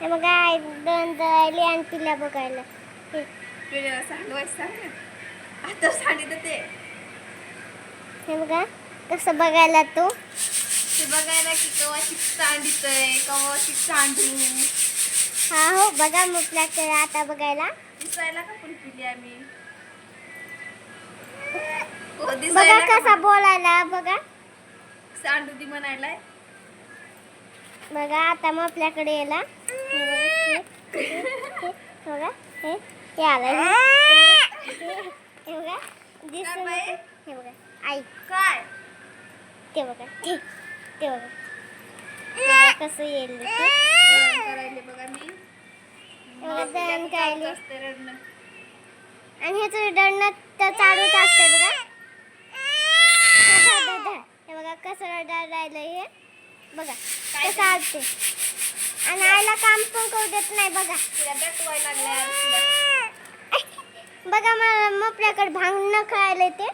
हे बघा आई दोन राहिली आणि तिला बघायला. हे. तुझ्या सांडवायचं सांग ना आता सांगितलं ते हे बघा कसं बघायला तू? ते बघायला की कवाची सांडितय कवाची सांडू हा हो बघा मुकल्याकडे आता बघायला. दिसायला का पण पिली आम्ही? हो बघा दिसायला का कसा बोलायला बघा. सांडू दी म्हणायलाय. बघा आता मग आपल्याकडे याला बघा, हे, हे, आलं. हे बघा दिसतं हे बघा आई. काय ते बघा ते ते बघा. कसं येईल ते दळण बघा मी दळण करायले. रडणं. आणि ह्याचं तर चालूच असते बघा. हे बघा कसं रडा बघा कसं आलते आणि आईला काम पण करू देत नाही बघा. तिला लागलाय. बघा मला आपल्याकडे भांगणं खेळायला ते